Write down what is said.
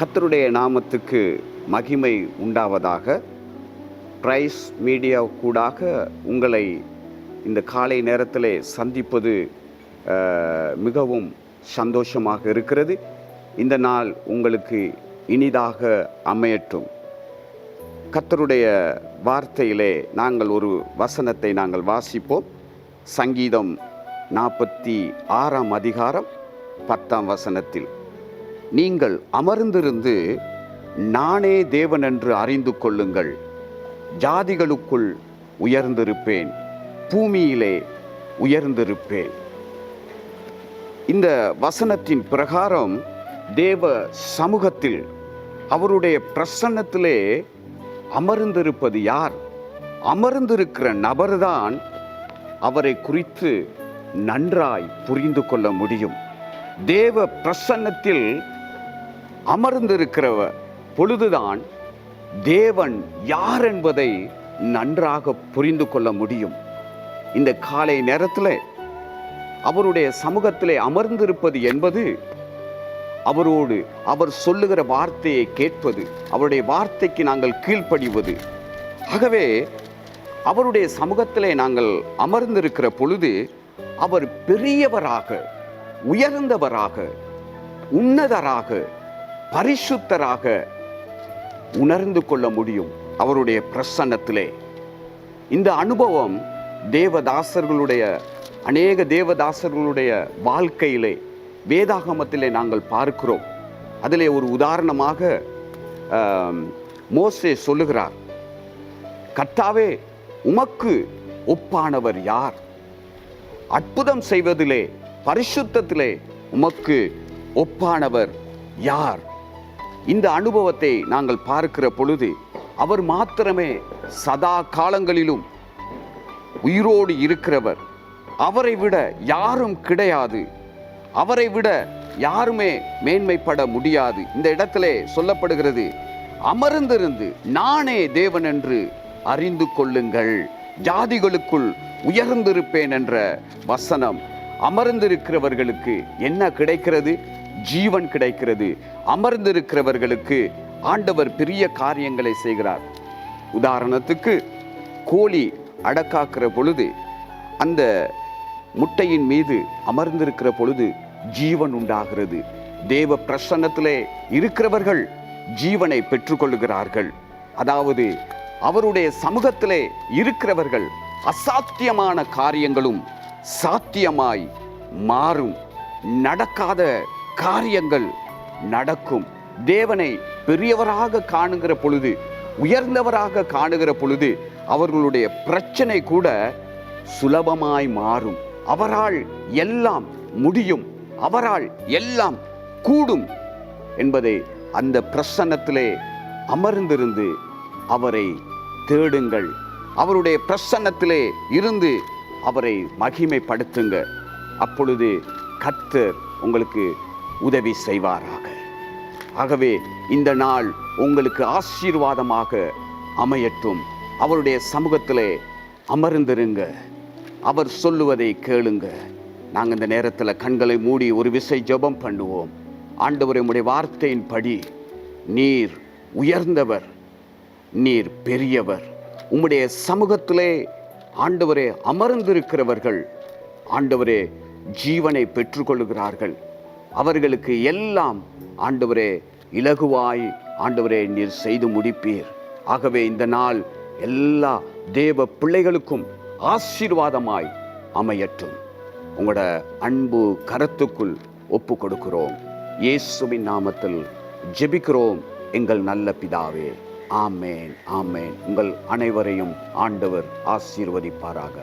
கத்தருடைய நாமத்துக்கு மகிமை உண்டாவதாக. பிரைஸ் மீடியா கூடாக உங்களை இந்த காலை நேரத்தில் சந்திப்பது மிகவும் சந்தோஷமாக இருக்கிறது. இந்த நாள் உங்களுக்கு இனிதாக அமையட்டும். கத்தருடைய வார்த்தையிலே நாங்கள் ஒரு வசனத்தை நாங்கள் வாசிப்போம். சங்கீதம் நாற்பத்தி ஆறாம் அதிகாரம் பத்தாம் வசனத்தில். நீங்கள் அமர்ந்திருந்து நானே தேவன் என்று அறிந்து கொள்ளுங்கள். ஜாதிகளுக்குள் உயர்ந்திருப்பேன். பூமியிலே உயர்ந்திருப்பேன். இந்த வசனத்தின் பிரகாரம் தேவ சமூகத்தில் அவருடைய பிரசன்னத்திலே அமர்ந்திருப்பது யார்? அமர்ந்திருக்கிற நபர்தான் அவரை குறித்து நன்றாய் புரிந்து கொள்ள முடியும். தேவ பிரசன்னத்தில் அமர்ந்திருக்கிறவ பொழுதுதான் தேவன் யார் என்பதை நன்றாக புரிந்து கொள்ள முடியும். இந்த காலை நேரத்தில் அவருடைய சமூகத்திலே அமர்ந்திருப்பது என்பது அவரோடு அவர் சொல்லுகிற வார்த்தையை கேட்பது அவருடைய வார்த்தைக்கு நாங்கள் கீழ்ப்படிவது. ஆகவே அவருடைய சமூகத்திலே நாங்கள் அமர்ந்திருக்கிற பொழுது அவர் பெரியவராக உயர்ந்தவராக உன்னதராக பரிசுத்தராக உணர்ந்து கொள்ள முடியும் அவருடைய பிரசன்னத்திலே. இந்த அனுபவம் தேவதாசர்களுடைய அநேக தேவதாசர்களுடைய வாழ்க்கையிலே வேதாகமத்திலே நாங்கள் பார்க்கிறோம். அதிலே ஒரு உதாரணமாக மோசே சொல்லுகிறார் கர்த்தாவே உமக்கு ஒப்பானவர் யார்? அற்புதம் செய்வதிலே பரிசுத்தத்திலே உமக்கு ஒப்பானவர் யார்? இந்த அனுபவத்தை நாங்கள் பார்க்கிற பொழுது அவர் மாத்திரமே சதா காலங்களிலும் உயிரோடு இருக்கிறவர். அவரை விட யாரும் கிடையாது. அவரை விட யாருமே மேன்மைப்பட முடியாது. இந்த இடத்திலே சொல்லப்படுகிறது அமர்ந்திருந்து நானே தேவன் என்று அறிந்து கொள்ளுங்கள். ஜாதிகளுக்குள் உயர்ந்திருப்பேன் என்ற வசனம். அமர்ந்திருக்கிறவர்களுக்கு என்ன கிடைக்கிறது? ஜீவன் கிடைக்கிறது. அமர்ந்திருக்கிறவர்களுக்கு ஆண்டவர் பெரிய காரியங்களை செய்கிறார். உதாரணத்துக்கு கோழி அடக்காக்கிற பொழுது அந்த முட்டையின் மீது அமர்ந்திருக்கிற பொழுது ஜீவன் உண்டாகிறது. தேவ பிரசன்னத்திலே இருக்கிறவர்கள் ஜீவனை பெற்றுக்கொள்கிறார்கள் அதாவது அவருடைய சமூகத்திலே இருக்கிறவர்கள் அசாத்தியமான காரியங்களும் சாத்தியமாய் மாறும். நடக்காத காரியங்கள் நடக்கும். தேவனை பெரியவராக காணுகிற பொழுது உயர்ந்தவராக காணுகிற பொழுது அவர்களுடைய பிரச்சனை கூட சுலபமாய் மாறும். அவரால் எல்லாம் முடியும். அவரால் எல்லாம் கூடும் என்பதை அந்த பிரசன்னத்திலே அமர்ந்திருந்து அவரை தேடுங்கள். அவருடைய பிரசன்னத்திலே இருந்து அவரை மகிமைப்படுத்துங்க. அப்பொழுது கத்தர் உங்களுக்கு உதவி செய்வாராக. ஆகவே இந்த நாள் உங்களுக்கு ஆசீர்வாதமாக அமையட்டும். அவருடைய சமூகத்திலே அமர்ந்திருங்க. அவர் சொல்லுவதை கேளுங்க. நாங்கள் இந்த நேரத்தில் கண்களை மூடி ஒரு விசை ஜெபம் பண்ணுவோம். ஆண்டவரே உம்முடைய வார்த்தையின்படி நீர் உயர்ந்தவர் நீர் பெரியவர். உம்முடைய சமூகத்திலே ஆண்டவரே அமர்ந்திருக்கிறவர்கள் ஆண்டவரே ஜீவனை பெற்றுக்கொள்கிறார்கள் அவர்களுக்கு எல்லாம் ஆண்டவரே இலகுவாய் ஆண்டவரே நீர் செய்து முடிப்பீர். ஆகவே இந்த நாள் எல்லா தேவ பிள்ளைகளுக்கும் ஆசீர்வாதமாய் அமையட்டும். உங்களோட அன்பு கரத்துக்குள் ஒப்பு கொடுக்கிறோம் இயேசுவின் நாமத்தில் ஜெபிக்கிறோம். எங்கள் நல்ல பிதாவே ஆமேன் ஆமேன். உங்கள் அனைவரையும் ஆண்டவர் ஆசீர்வதிப்பாராக.